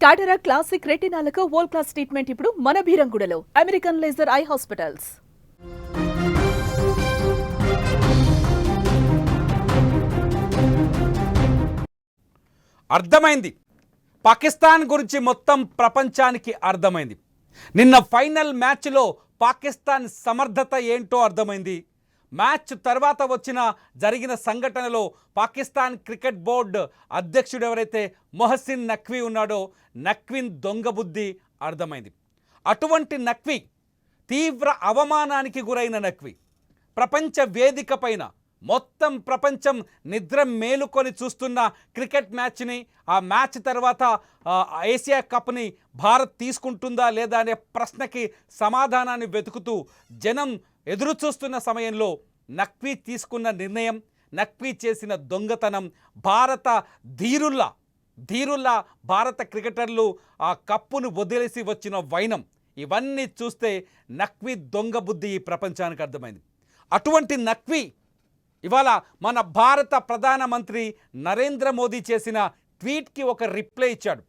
టాటరా classic రెటినాలకు world class treatment ఇప్పుడు మన బీరంగుడలో అమెరికన్ లేజర్ ఐ హాస్పిటల్స్ అర్థమైంది. పాకిస్తాన్ గురించి మొత్తం ప్రపంచానికి అర్థమైంది. నిన్న ఫైనల్ మ్యాచ్లో పాకిస్తాన్ సమర్థత ఏంటో అర్థమైంది. మ్యాచ్ తర్వాత వచ్చిన జరిగిన సంఘటనలో పాకిస్తాన్ క్రికెట్ బోర్డు అధ్యక్షుడు ఎవరైతే మొహసిన్ నఖ్వీ ఉన్నాడో నఖ్విన్ దొంగ బుద్ధి అర్థమైంది. అటువంటి నఖ్వీ తీవ్ర అవమానానికి గురైన నఖ్వీ ప్రపంచ వేదిక పైన మొత్తం ప్రపంచం నిద్ర మేలుకొని చూస్తున్న క్రికెట్ మ్యాచ్ని ఆ మ్యాచ్ తర్వాత ఏషియా కప్ని భారత్ తీసుకుంటుందా లేదా అనే ప్రశ్నకి సమాధానాన్ని వెతుకుతూ జనం ఎదురు చూస్తున్న సమయంలో నక్వీ తీసుకున్న నిర్ణయం నక్వీ చేసిన దొంగతనం భారత ధీరుల్లా ధీరుల్లా భారత క్రికెటర్లు ఆ కప్పును వదిలేసి వచ్చిన వైనం. ఇవన్నీ చూస్తే నక్వీ దొంగ బుద్ధి ఈ ప్రపంచానికి అర్థమైంది. అటువంటి నక్వీ ఇవాళ మన భారత ప్రధానమంత్రి నరేంద్ర మోదీ చేసిన ట్వీట్కి ఒక రిప్లై ఇచ్చాడు.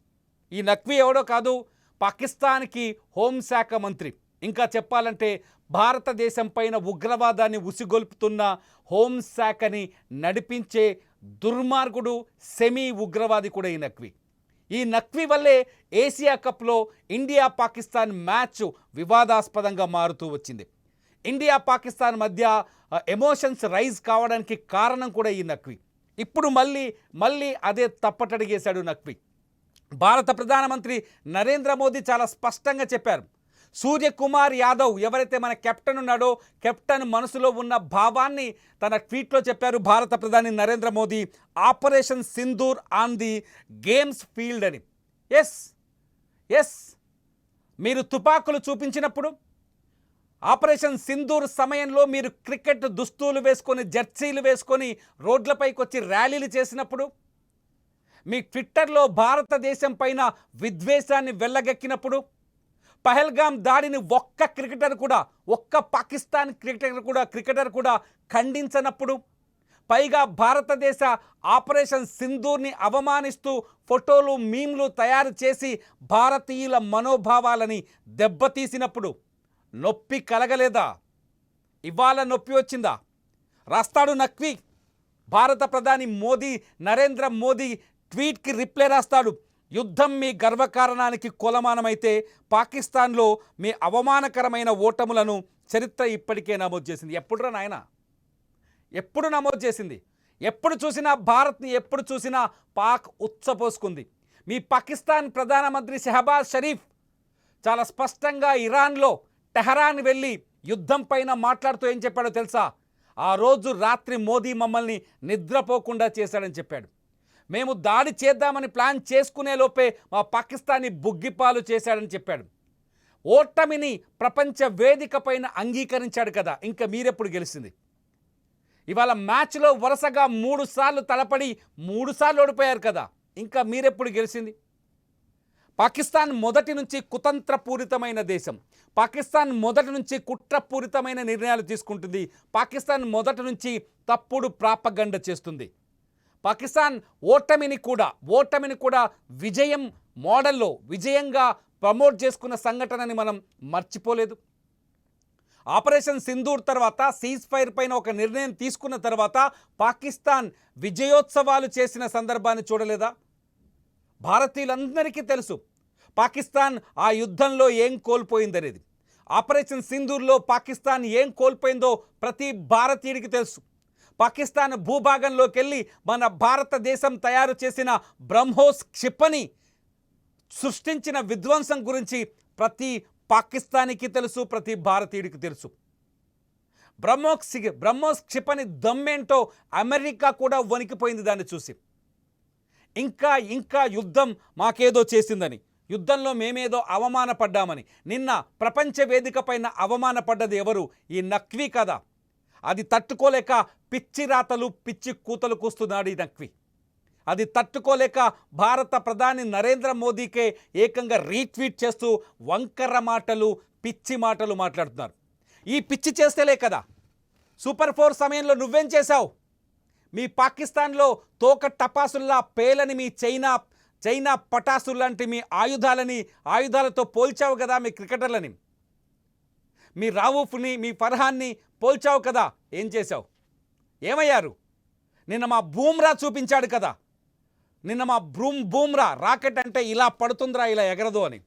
ఈ నక్వీ ఎవడో కాదు పాకిస్తాన్కి హోంశాఖ మంత్రి. ఇంకా చెప్పాలంటే భారతదేశం పైన ఉగ్రవాదాన్ని ఉసిగొల్పుతున్న హోంశాఖని నడిపించే దుర్మార్గుడు సెమీ ఉగ్రవాది కూడా ఈ నక్వి. ఈ నక్వి వల్లే ఏషియా కప్లో ఇండియా పాకిస్తాన్ మ్యాచ్ వివాదాస్పదంగా మారుతూ వచ్చింది. ఇండియా పాకిస్తాన్ మధ్య ఎమోషన్స్ రైజ్ కావడానికి కారణం కూడా ఈ నక్వి. ఇప్పుడు మళ్ళీ మళ్ళీ అదే తప్పటడిగేశాడు నక్వి. భారత ప్రధానమంత్రి నరేంద్ర మోదీ చాలా స్పష్టంగా చెప్పారు. సూర్యకుమార్ యాదవ్ ఎవరైతే మన కెప్టెన్ ఉన్నాడో కెప్టెన్ మనసులో ఉన్న భావాన్ని తన ట్వీట్లో చెప్పారు భారత ప్రధాని Narendra Modi operation Sindoor on the games field అని. ఎస్ ఎస్ మీరు తుపాకులు చూపించినప్పుడు ఆపరేషన్ సింధూర్ సమయంలో మీరు క్రికెట్ దుస్తులు వేసుకొని జెర్సీలు వేసుకొని రోడ్లపైకి వచ్చి ర్యాలీలు చేసినప్పుడు మీ ట్విట్టర్లో భారతదేశం పైన విద్వేషాన్ని వెళ్ళగక్కినప్పుడు పహల్గాం దాడిని ఒక్క క్రికెటర్ కూడా ఒక్క పాకిస్తాన్ క్రికెటర్ కూడా క్రికెటర్ కూడా ఖండించనప్పుడు పైగా భారతదేశ ఆపరేషన్ సింధూర్ని అవమానిస్తూ ఫోటోలు మీమ్లు తయారు చేసి భారతీయుల మనోభావాలని దెబ్బతీసినప్పుడు నొప్పి కలగలేదా? ఇవాళ నొప్పి వచ్చిందా? రాస్తాడు నక్వి భారత ప్రధాని మోదీ నరేంద్ర మోదీ ట్వీట్కి రిప్లై రాస్తాడు. యుద్ధం మీ గర్వకారణానికి కులమానమైతే పాకిస్తాన్లో మీ అవమానకరమైన ఓటములను చరిత్ర ఇప్పటికే నమోదు చేసింది. ఎప్పుడురా నాయనా? ఎప్పుడు నమోదు చేసింది? ఎప్పుడు చూసినా భారత్ని ఎప్పుడు చూసినా పాక్ ఉచ్చపోసుకుంది. మీ పాకిస్తాన్ ప్రధానమంత్రి షెహబాజ్ షరీఫ్ చాలా స్పష్టంగా ఇరాన్లో టెహరాన్ వెళ్ళి యుద్ధం పైన మాట్లాడుతూ ఏం చెప్పాడో తెలుసా? ఆ రోజు రాత్రి మోదీ మమ్మల్ని నిద్రపోకుండా చేశాడని చెప్పాడు. మేము దాడి చేద్దామని ప్లాన్ చేసుకునే లోపే మా పాకిస్తాన్ని బుగ్గిపాలు చేశాడని చెప్పాడు. ఓటమిని ప్రపంచ వేదిక పైన అంగీకరించాడు కదా ఇంకా మీరెప్పుడు గెలిచింది ఇవాళ మ్యాచ్లో వరుసగా మూడు సార్లు తలపడి మూడు సార్లు ఓడిపోయారు కదా ఇంకా మీరెప్పుడు గెలిచింది పాకిస్తాన్ మొదటి నుంచి కుతంత్రపూరితమైన దేశం పాకిస్తాన్ మొదటి నుంచి కుట్రపూరితమైన నిర్ణయాలు తీసుకుంటుంది పాకిస్తాన్ మొదటి నుంచి తప్పుడు ప్రాపగండ చేస్తుంది. పాకిస్తాన్ ఓటమిని కూడా ఓటమిని కూడా విజయం మోడల్లో విజయంగా ప్రమోట్ చేసుకున్న సంఘటనని మనం మర్చిపోలేదు. ఆపరేషన్ సింధూర్ తర్వాత సీజ్ ఫైర్ పైన ఒక నిర్ణయం తీసుకున్న తర్వాత పాకిస్తాన్ విజయోత్సవాలు చేసిన సందర్భాన్ని చూడలేదా? భారతీయులందరికీ తెలుసు పాకిస్తాన్ ఆ యుద్ధంలో ఏం కోల్పోయిందనేది. ఆపరేషన్ సింధూర్లో పాకిస్తాన్ ఏం కోల్పోయిందో ప్రతి భారతీయుడికి తెలుసు. పాకిస్తాన్ భూభాగంలోకి వెళ్ళి మన భారతదేశం తయారు చేసిన బ్రహ్మోస్ క్షిపణి సృష్టించిన విధ్వంసం గురించి ప్రతి పాకిస్తానీకి తెలుసు ప్రతి భారతీయుడికి తెలుసు. బ్రహ్మోస్ బ్రహ్మోస్ క్షిపణి దమ్మేంటో అమెరికా కూడా వణికిపోయింది దాన్ని చూసి. ఇంకా ఇంకా యుద్ధం మాకేదో చేసిందని యుద్ధంలో మేమేదో అవమానపడ్డామని నిన్న ప్రపంచ వేదిక పైన అవమానపడ్డది ఎవరు? ఈ నక్వీ కదా అది తట్టుకోలేక పిచ్చి రాతలు పిచ్చి కూతలు కూస్తున్నాడు ఈ నక్వి. అది తట్టుకోలేక భారత ప్రధాని నరేంద్ర మోదీకే ఏకంగా రీట్వీట్ చేస్తూ వంకర మాటలు పిచ్చి మాటలు మాట్లాడుతున్నారు. ఈ పిచ్చి చేస్తేలే కదా. సూపర్ ఫోర్ సమయంలో నువ్వేం చేశావు? మీ పాకిస్తాన్లో తోక టపాసుల్లా పేలని మీ చైనా చైనా పటాసుల్లాంటి మీ ఆయుధాలని ఆయుధాలతో పోల్చావు కదా మీ క్రికెటర్లని. మీ రావూఫ్ని మీ ఫర్హాన్ని పోల్చావు కదా ఏం చేశావు? ఏమయ్యారు? నిన్న మా బూమ్రా చూపించాడు కదా. నిన్న మా బ్రూమ్ బూమ్రా రాకెట్ అంటే ఇలా పడుతుందిరా ఇలా ఎగరదు అని.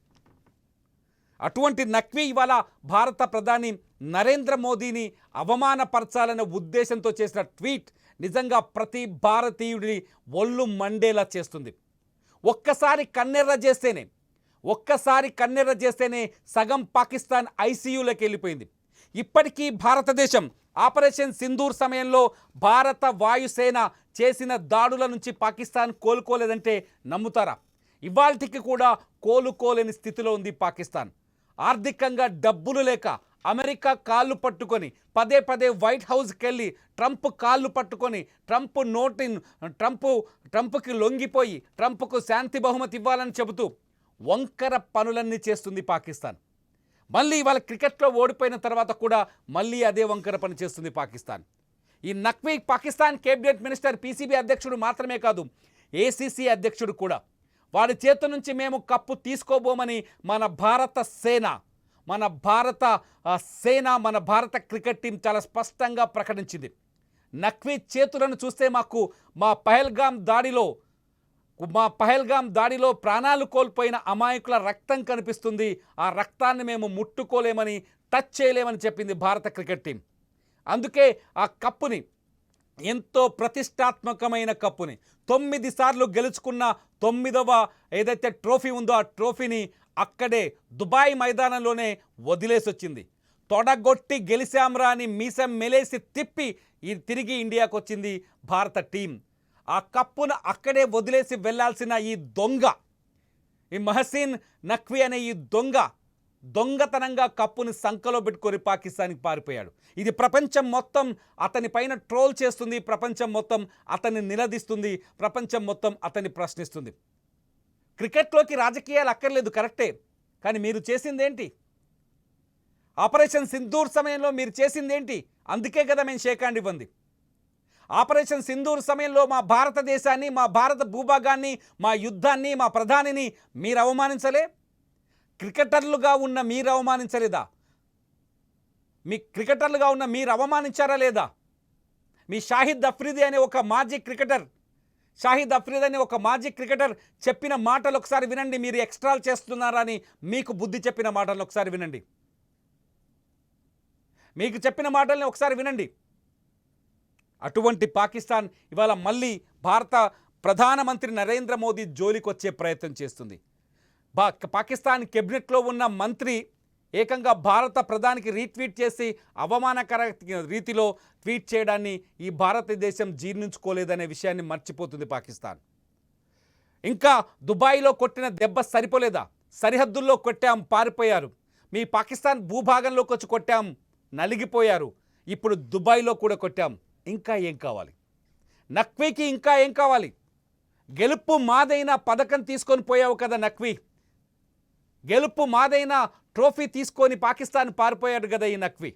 అటువంటి నక్వి ఇవాళ భారత ప్రధాని నరేంద్ర మోదీని అవమానపరచాలనే ఉద్దేశంతో చేసిన ట్వీట్ నిజంగా ప్రతి భారతీయుడిని ఒళ్ళు మండేలా చేస్తుంది. ఒక్కసారి కన్నెర్ర చేస్తేనే ఒక్కసారి కన్నెర్ర చేస్తేనే సగం పాకిస్తాన్ ఐసీయూలోకి వెళ్ళిపోయింది. ఇప్పటికీ భారతదేశం ఆపరేషన్ సింధూర్ సమయంలో భారత వాయుసేన చేసిన దాడుల నుంచి పాకిస్తాన్ కోలుకోలేదంటే నమ్ముతారా? ఇవాల్టికి కూడా కోలుకోలేని స్థితిలో ఉంది పాకిస్తాన్. ఆర్థికంగా డబ్బులు లేక అమెరికా కాళ్ళు పట్టుకొని పదే పదే వైట్ హౌస్కి వెళ్ళి ట్రంప్ కాళ్ళు పట్టుకొని ట్రంప్ నోటి ట్రంప్ ట్రంప్కి లొంగిపోయి ట్రంప్కు శాంతి బహుమతి ఇవ్వాలని చెబుతూ వంకర పనులన్నీ చేస్తుంది పాకిస్తాన్. మళ్ళీ ఇవాళ క్రికెట్లో ఓడిపోయిన తర్వాత కూడా మళ్ళీ అదే వంకర పని చేస్తుంది పాకిస్తాన్. ఈ Naqvi Pakistan cabinet minister PCB అధ్యక్షుడు మాత్రమే కాదు ఏసీసీ అధ్యక్షుడు కూడా. వాడి చేతి నుంచి మేము కప్పు తీసుకోబోమని మన భారత సేన మన భారత సేన మన భారత క్రికెట్ టీం చాలా స్పష్టంగా ప్రకటించింది. నక్వీ చేతులను చూస్తే మాకు మా పహల్గామ్ దాడిలో మా పహల్గామ్ దాడిలో ప్రాణాలు కోల్పోయిన అమాయకుల రక్తం కనిపిస్తుంది. ఆ రక్తాన్ని మేము ముట్టుకోలేమని టచ్ చేయలేమని చెప్పింది భారత క్రికెట్ టీం. అందుకే ఆ కప్పుని ఎంతో ప్రతిష్టాత్మకమైన కప్పుని తొమ్మిది సార్లు గెలుచుకున్న తొమ్మిదవ ఏదైతే ట్రోఫీ ఉందో ఆ ట్రోఫీని అక్కడే దుబాయ్ మైదానంలోనే వదిలేసి వచ్చింది తొడగొట్టి గెలిచాంరా అని మీసం మెలేసి తిప్పి ఈ తిరిగి ఇండియాకు వచ్చింది భారత టీం. ఆ కప్పును అక్కడే వదిలేసి వెళ్ళాల్సిన ఈ దొంగ ఈ మహసీన్ నఖ్వీ అనే ఈ దొంగ దొంగతనంగా కప్పుని సంకలో పెట్టుకొని పాకిస్తాన్కి పారిపోయాడు. ఇది ప్రపంచం మొత్తం అతని పైన ట్రోల్ చేస్తుంది ప్రపంచం మొత్తం అతన్ని నిలదీస్తుంది ప్రపంచం మొత్తం అతన్ని ప్రశ్నిస్తుంది. క్రికెట్లోకి రాజకీయాలు అక్కర్లేదు కరెక్టే. కానీ మీరు చేసిందేంటి? ఆపరేషన్ సింధూర్ సమయంలో మీరు చేసిందేంటి? అందుకే కదా మేము షేకాండ్ ఇవ్వండి ఆపరేషన్ సింధూర్ సమయంలో మా భారతదేశాన్ని మా భారత భూభాగాన్ని మా యుద్ధాన్ని మా ప్రధానిని మీరు అవమానించలే? క్రికెటర్లుగా ఉన్న మీరు అవమానించలేదా? మీ క్రికెటర్లుగా ఉన్న మీరు అవమానించారా లేదా? మీ షాహిద్ అఫ్రీది అనే ఒక మాజీ క్రికెటర్ షాహిద్ అఫ్రీద్ అనే ఒక మాజీ క్రికెటర్ చెప్పిన మాటలు ఒకసారి వినండి. మీరు ఎక్స్ట్రాలు చేస్తున్నారని మీకు బుద్ధి చెప్పిన మాటలు ఒకసారి వినండి. మీకు చెప్పిన మాటల్ని ఒకసారి వినండి. అటువంటి పాకిస్తాన్ ఇవాళ మళ్ళీ భారత ప్రధానమంత్రి నరేంద్ర మోదీ జోలికొచ్చే ప్రయత్నం చేస్తుంది. బా పాకిస్తాన్ కెబినెట్లో ఉన్న మంత్రి ఏకంగా భారత ప్రధానికి రీట్వీట్ చేసి అవమానకర రీతిలో ట్వీట్ చేయడాన్ని ఈ భారతదేశం జీర్ణించుకోలేదనే విషయాన్ని మర్చిపోతుంది పాకిస్తాన్. ఇంకా దుబాయ్లో కొట్టిన దెబ్బ సరిపోలేదా? సరిహద్దుల్లో కొట్టాం పారిపోయారు. మీ పాకిస్తాన్ భూభాగంలోకి వచ్చి కొట్టాం నలిగిపోయారు. ఇప్పుడు దుబాయ్లో కూడా కొట్టాం. ఇంకా ఏం కావాలి? నక్వీకి ఇంకా ఏం కావాలి? గెలుపు మాదైన పథకం తీసుకొని పోయావు కదా నక్వీ. గెలుపు మాదైన ట్రోఫీ తీసుకొని పాకిస్తాన్ పారిపోయాడు కదా ఈ నక్వీ.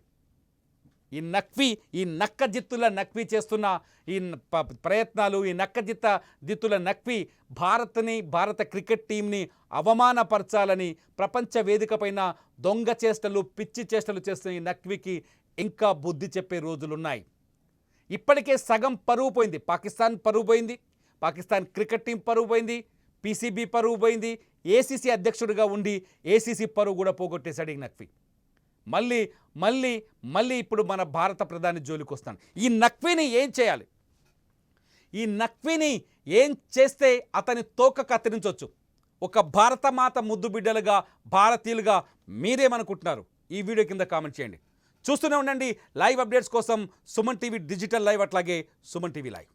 ఈ నక్వీ ఈ నక్క జిత్తుల నక్వీ చేస్తున్న ఈ ప్రయత్నాలు ఈ నక్క జిత్త జిత్తుల నక్వీ భారత్ని భారత క్రికెట్ టీంని అవమానపరచాలని ప్రపంచ వేదికపైన దొంగ చేష్టలు పిచ్చి చేష్టలు చేస్తున్న ఈ నక్వీకి ఇంకా బుద్ధి చెప్పే రోజులున్నాయి. ఇప్పటికే సగం పరువు పోయింది. పాకిస్తాన్ పరువు పోయింది. పాకిస్తాన్ క్రికెట్ టీం పరువు పోయింది. పీసీబీ పరువు పోయింది. ఏసీసీ అధ్యక్షుడిగా ఉండి ఏసీసీ పరువు కూడా పోగొట్టేశాడు ఈ నక్వీ. మళ్ళీ మళ్ళీ మళ్ళీ ఇప్పుడు మన భారత ప్రధాని జోలికి వస్తాను. ఈ నక్వీని ఏం చేయాలి? ఈ నక్వీని ఏం చేస్తే అతని తోక కత్తిరించవచ్చు ఒక భారతమాత ముద్దు బిడ్డలుగా భారతీయులుగా మీరేమనుకుంటున్నారు? ఈ వీడియో కింద కామెంట్ చేయండి. చూస్తూనే ఉండండి. లైవ్ అప్డేట్స్ కోసం సుమన్ టీవీ డిజిటల్ లైవ్ అట్లాగే సుమన్ టీవీ లైవ్.